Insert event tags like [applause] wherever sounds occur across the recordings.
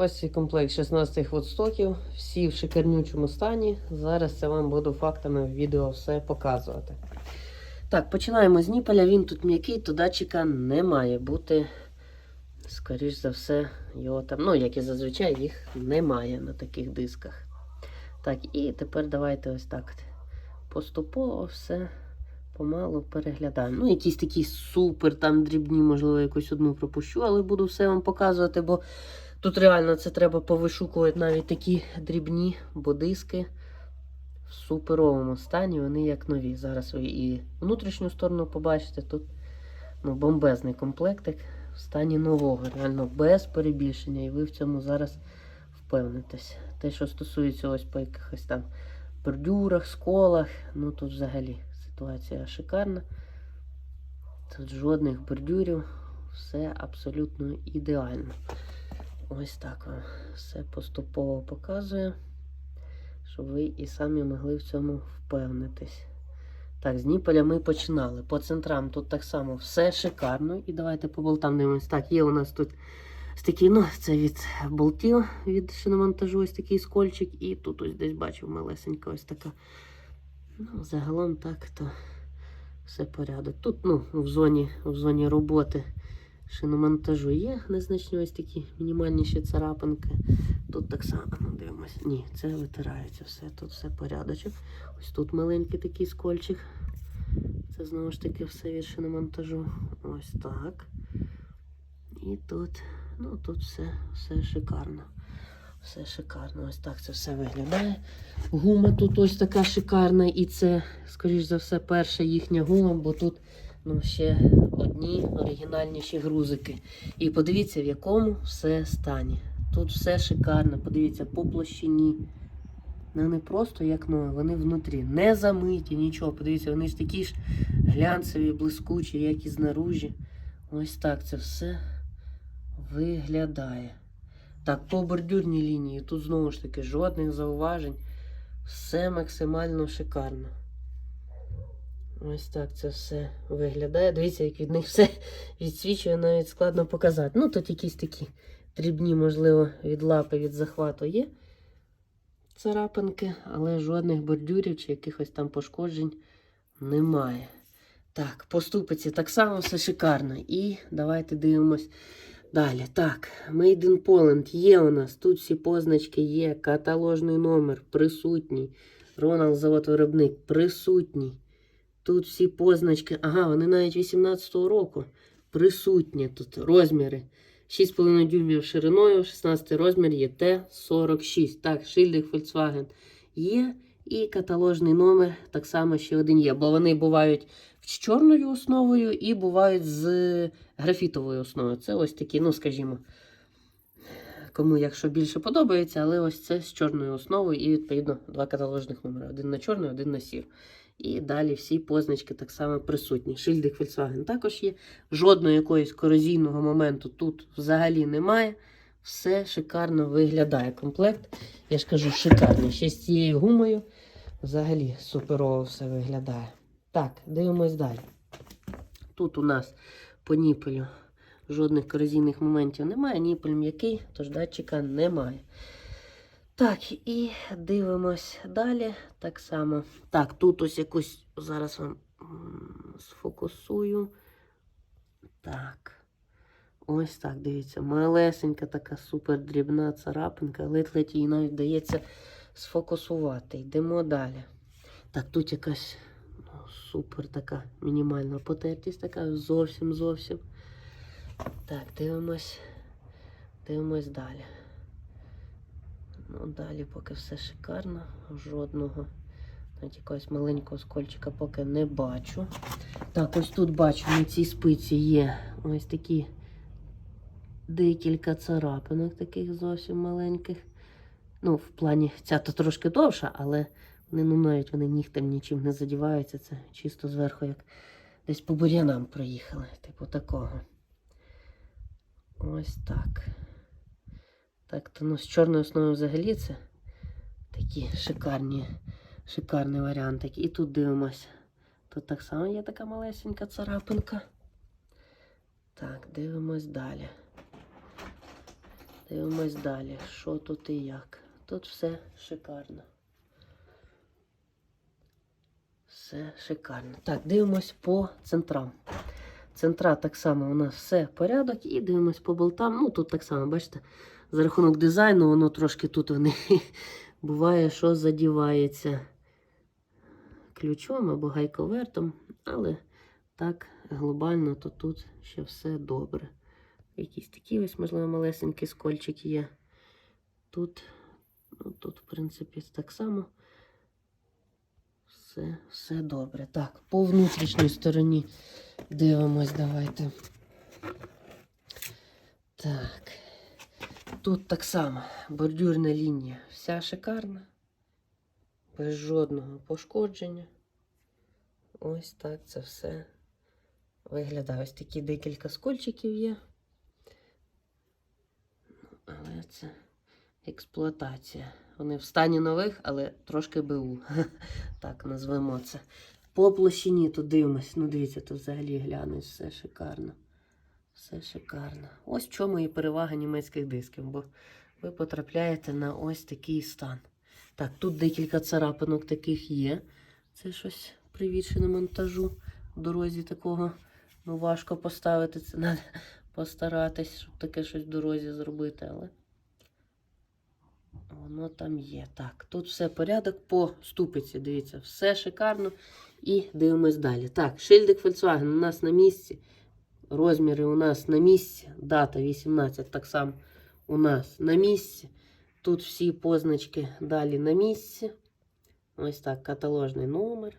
Ось цей комплект 16 водстоків, всі в шикарнючому стані. Зараз я вам буду фактами в відео все показувати. Так, починаємо з ніпеля. Він тут м'який, то датчика не має бути. Скоріш за все, його там, ну, як і зазвичай, їх немає на таких дисках. Так, і тепер давайте ось так. Поступово все помалу переглядаємо. Ну, якісь такі супер там дрібні, можливо, якусь одну пропущу, але буду все вам показувати, бо тут реально це треба повишукувати навіть такі дрібні, бо диски в суперовому стані, вони як нові. Зараз ви і внутрішню сторону побачите. Тут ну, бомбезний комплектик в стані нового, реально без перебільшення, і ви в цьому зараз впевнитесь. Те, що стосується ось по якихось там бордюрах, сколах, ну тут взагалі ситуація шикарна. Тут жодних бордюрів, все абсолютно ідеально. Ось так вам все поступово показує, щоб ви і самі могли в цьому впевнитись. Так, з Ніпеля ми починали. По центрам тут так само все шикарно. І давайте по болтам дивимось. Так, є у нас тут ось ну, це від болтів, від шиномонтажу, ось такий скольчик. І тут ось десь бачив малесенька ось така. Ну, загалом так, то все порядок. Тут, ну, в зоні, в зоні роботи шиномонтажу є незначні ось такі мінімальніші царапинки. Тут так само, ну дивимось. Ні, це витирається все, тут все порядочок. Ось тут маленький такий скольчик. Це знову ж таки все від шиномонтажу. Ось так. І тут, ну тут все, все шикарно. Все шикарно. Ось так це все виглядає. Гума тут ось така шикарна, і це, скоріш за все, перша їхня гума, бо тут ну, ще одні оригінальніші грузики. І подивіться, в якому все стані. Тут все шикарно, подивіться, по площині. Ну, не просто як нові, вони внутрі. Не замиті, нічого. Подивіться, вони ж такі ж глянцеві, блискучі, як і знаружі. Ось так це все виглядає. Так, по бордюрній лінії тут знову ж таки жодних зауважень. Все максимально шикарно. Ось так це все виглядає. Дивіться, як від них все [laughs] відсвічує, навіть складно показати. Ну, тут якісь такі дрібні, можливо, від лапи, від захвату є царапинки, але жодних бордюрів чи якихось там пошкоджень немає. Так, по ступиці так само все шикарно. І давайте дивимось далі. Так, Made in Poland є у нас. Тут всі позначки є. Каталожний номер присутній. Ронald завод-виробник присутній. Тут всі позначки. Ага, вони навіть 18-го року присутні тут розміри. 6,5 дюймів шириною, 16 розмір є Т46. Так, шильдик Volkswagen є. І каталожний номер так само ще один є. Бо вони бувають з чорною основою і бувають з графітовою основою. Це ось такі, ну скажімо, кому якщо більше подобається, але ось це з чорною основою і відповідно два каталожних номери: один на чорний, один на сір. І далі всі позначки так само присутні. Шильдик Volkswagen також є. Жодного якогось корозійного моменту тут взагалі немає. Все шикарно виглядає. Комплект, я ж кажу, шикарний. Ще з цією гумою взагалі суперово все виглядає. Так, дивимось далі. Тут у нас по ніпелю жодних корозійних моментів немає. Ніпель м'який, тож датчика немає. Так, і дивимось далі. Так само. Так, тут ось якусь зараз вам сфокусую. Так. Ось так, дивіться, малесенька така супер дрібна царапинка, ледь-ледь її навіть вдається сфокусувати. Йдемо далі. Так, тут якась ну, супер така мінімальна потертість, така зовсім зовсім. Так, дивимось. Дивимось далі. Ну, далі поки все шикарно, жодного. Навіть якогось маленького скольчика поки не бачу. Так, ось тут бачу, на цій спиці є ось такі декілька царапинок, таких зовсім маленьких. Ну, в плані ця то трошки довша, але вони ну, навіть вони нігтем нічим не задіваються. Це чисто зверху, як десь по бур'янам проїхали. Типу такого. Ось так. Так, то ну з чорною основою взагалі це такі шикарні, шикарний варіантик. І тут дивимося. Тут так само є така малесенька царапинка. Так, дивимось далі. Дивимось далі, що тут і як. Тут все шикарно. Все шикарно. Так, дивимось по центрам. Центра так само у нас все порядок. І дивимось по болтам. Ну, тут так само, бачите, за рахунок дизайну, воно трошки тут вони [laughs] буває, що задівається ключом або гайковертом, але так глобально, то тут ще все добре. Якісь такі ось, можливо, малесенькі скольчики є. Тут, ну, тут, в принципі, так само. Все, все добре. Так, по внутрішній стороні дивимось, давайте. Так. Тут так само бордюрна лінія. Вся шикарна. Без жодного пошкодження. Ось так це все виглядає. Ось такі декілька скольчиків є. Ну, але це експлуатація. Вони в стані нових, але трошки БУ. [laughs] Так назвемо це. По площині тут дивимось. Ну, дивіться, тут взагалі глянуть, все шикарно. Все шикарно. Ось в чому і перевага німецьких дисків, бо ви потрапляєте на ось такий стан. Так, тут декілька царапинок таких є. Це щось привідше монтажу. В дорозі такого ну, важко поставити. Це [laughs] треба постаратись, щоб таке щось в дорозі зробити, але воно там є. Так, тут все порядок по ступиці. Дивіться, все шикарно. І дивимось далі. Так, шильдик Volkswagen у нас на місці. Розміри у нас на місці. Дата 18 так само у нас на місці. Тут всі позначки далі на місці. Ось так, каталожний номер.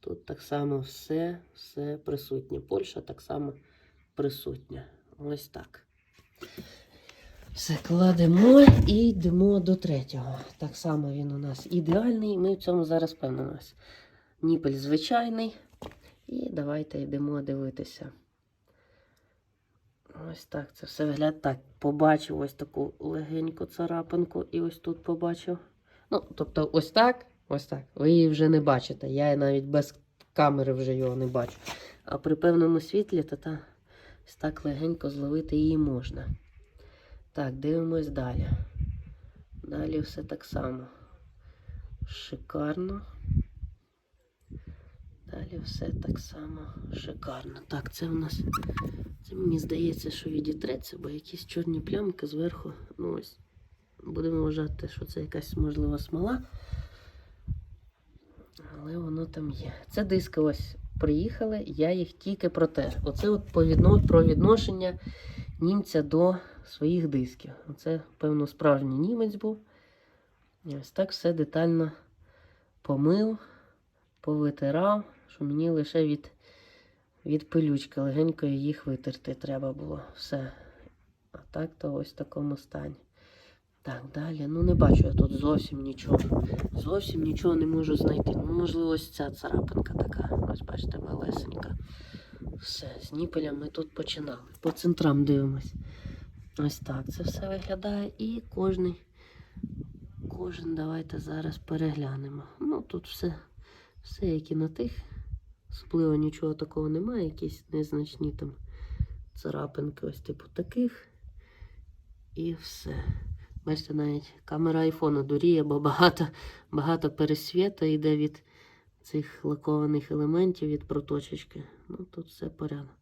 Тут так само все, все присутнє. Польща так само присутня. Ось так. Все кладемо і йдемо до третього. Так само він у нас ідеальний. Ми в цьому зараз впевнимося. Ніпель звичайний. І давайте йдемо дивитися. Ось так це все виглядає. Так, побачив ось таку легеньку царапинку і ось тут побачив. Ну, тобто, ось так, ось так. Ви її вже не бачите. Я навіть без камери вже його не бачу. А при певному світлі, то та ось так легенько зловити її можна. Так, дивимось далі. Далі все так само. Шикарно. Далі все так само шикарно. Так, це у нас. Це мені здається, що відітреться, бо якісь чорні плямки зверху. Ну ось. Будемо вважати, що це якась можлива смола. Але воно там є. Це диски ось приїхали, я їх тільки протер. Оце от по відно- про відношення німця до своїх дисків. Оце, певно, справжній німець був. І ось так все детально помив, повитирав, що мені лише від, від пилючки легенько їх витерти треба було. Все. А так то ось в такому стані. Так, далі. Ну не бачу я тут зовсім нічого. Зовсім нічого не можу знайти. Ну, можливо, ось ця царапинка така. Ось бачите, малесенька. Все, з ніпелем ми тут починали. По центрам дивимось. Ось так це все виглядає. І кожний, кожен давайте зараз переглянемо. Ну, тут все, все як і на тих. Особливо нічого такого немає, якісь незначні там царапинки, ось типу таких. І все. Бачите, навіть камера айфона дуріє, бо багато, багато пересвіта йде від цих лакованих елементів від проточечки. Ну, тут все порядок.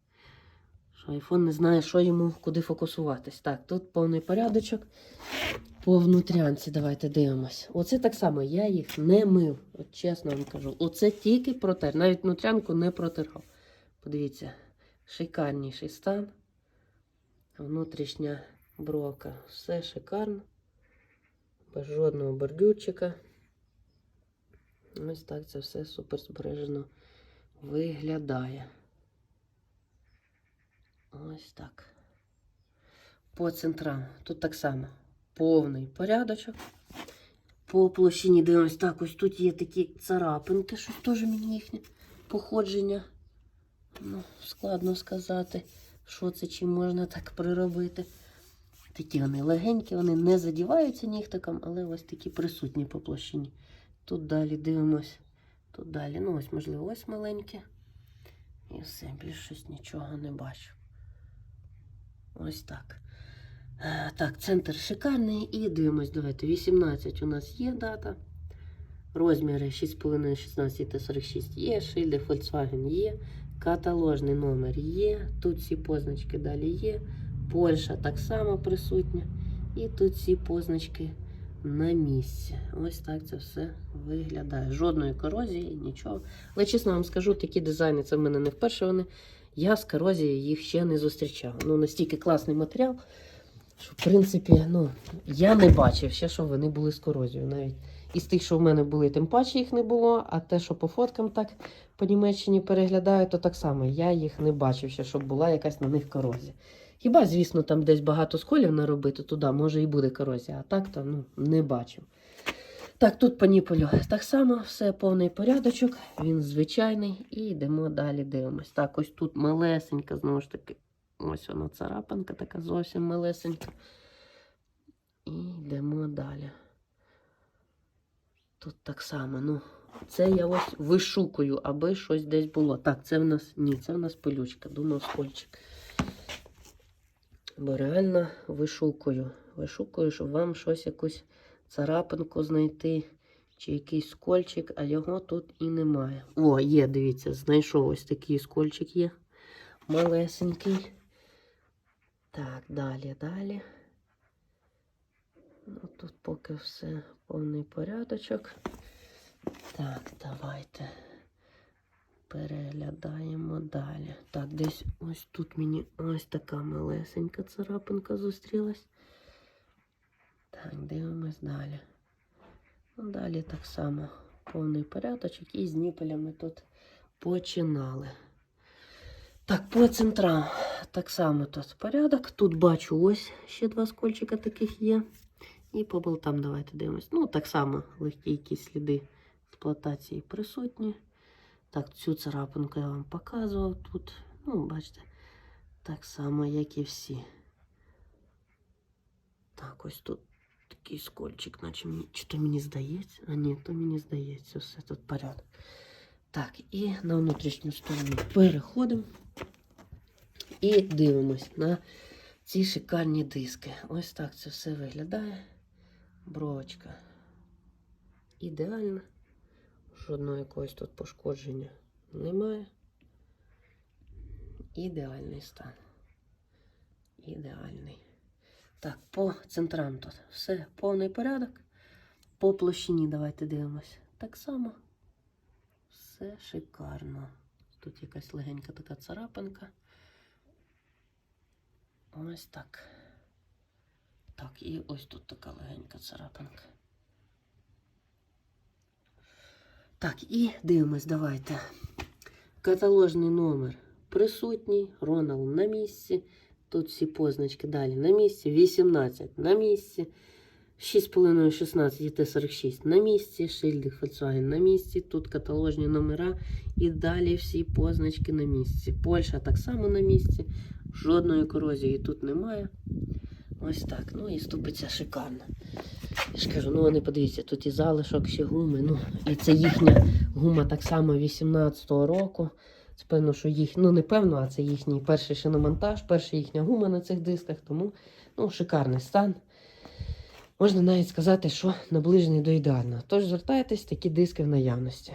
Айфон не знає, що йому куди фокусуватись. Так, тут повний порядочок. По внутрянці давайте дивимось. Оце так само, я їх не мив. От чесно вам кажу. Оце тільки протер. Навіть внутрянку не протирав. Подивіться, шикарніший стан. Внутрішня бровка. Все шикарно. Без жодного бордюрчика. Ось так це все супер збережено виглядає. Ось так. По центрам. Тут так само повний порядочок. По площині дивимось, так, ось тут є такі царапинки, що теж мені їхнє походження. Ну, складно сказати, що це, чи можна так приробити. Такі вони легенькі, вони не задіваються нігтиком, але ось такі присутні по площині. Тут далі дивимось. Тут далі, ну ось, можливо, ось маленьке. І все, більше щось нічого не бачу. Ось так. Е, Так, центр шикарний. І дивимось, давайте. 18 у нас є дата. Розміри 6,5, 16 та 46 є. Шильди Volkswagen є. Каталожний номер є. Тут всі позначки далі є. Польща так само присутня. І тут всі позначки на місці. Ось так це все виглядає. Жодної корозії, нічого. Але чесно вам скажу, такі дизайни це в мене не вперше вони. Я з корозією їх ще не зустрічав. Ну, настільки класний матеріал, що, в принципі, ну, я не бачив ще, що вони були з корозією. Навіть із тих, що в мене були, тим паче їх не було. А те, що по фоткам так по Німеччині переглядаю, то так само я їх не бачив ще, щоб була якась на них корозія. Хіба, звісно, там десь багато сколів наробити, туди може і буде корозія, а так то ну, не бачив. Так, тут по так само, все повний порядочок, він звичайний. І йдемо далі, дивимось. Так, ось тут малесенька, знову ж таки, ось вона царапанка, така зовсім малесенька. І йдемо далі. Тут так само, ну, це я ось вишукую, аби щось десь було. Так, це в нас ні, це в нас пилючка, думав скольчик. Бо реально вишукую. Вишукую, щоб вам щось якусь царапинку знайти, чи якийсь скольчик, а його тут і немає. О, є, дивіться, знайшов ось такий скольчик є. Малесенький. Так, далі, далі. Ну, тут поки все повний порядочок. Так, давайте переглядаємо далі. Так, десь ось тут мені ось така малесенька царапинка зустрілась. Так, дивимось далі. Ну, далі так само повний порядочок і з ніпелями тут починали. Так, по центрам так само тут порядок. Тут бачу ось ще два скольчика таких є. І по болтам давайте дивимось. Ну, так само легкі якісь сліди експлуатації присутні. Так, цю царапинку я вам показував тут. Ну, бачите, так само, як і всі. Так, ось тут такий скольчик, наче мені, чи то мені здається? А ні, то мені здається, все тут порядок. Так, і на внутрішню сторону переходимо і дивимось на ці шикарні диски. Ось так це все виглядає. Бровочка ідеальна. Жодного якогось тут пошкодження немає. Ідеальний стан. Ідеальний. Так, по центрам тут все повний порядок. По площині давайте дивимось. Так само. Все шикарно. Тут якась легенька така царапинка. Ось так. Так, і ось тут така легенька царапинка. Так, і дивимось, давайте. Каталожний номер присутній. Ронал на місці. Тут всі позначки далі на місці. 18 на місці. 6,5 16 ЄТ-46 на місці. Шильдик Volkswagen на місці. Тут каталожні номера. І далі всі позначки на місці. Польща так само на місці. Жодної корозії тут немає. Ось так. Ну і ступиця шикарна. Я ж кажу, ну вони подивіться, тут і залишок ще гуми. Ну, і це їхня гума так само 18-го року. Це певно, що їх, ну не певно, а це їхній перший шиномонтаж, перша їхня гума на цих дисках, тому ну, шикарний стан. Можна навіть сказати, що наближений до ідеального. Тож звертайтесь, такі диски в наявності.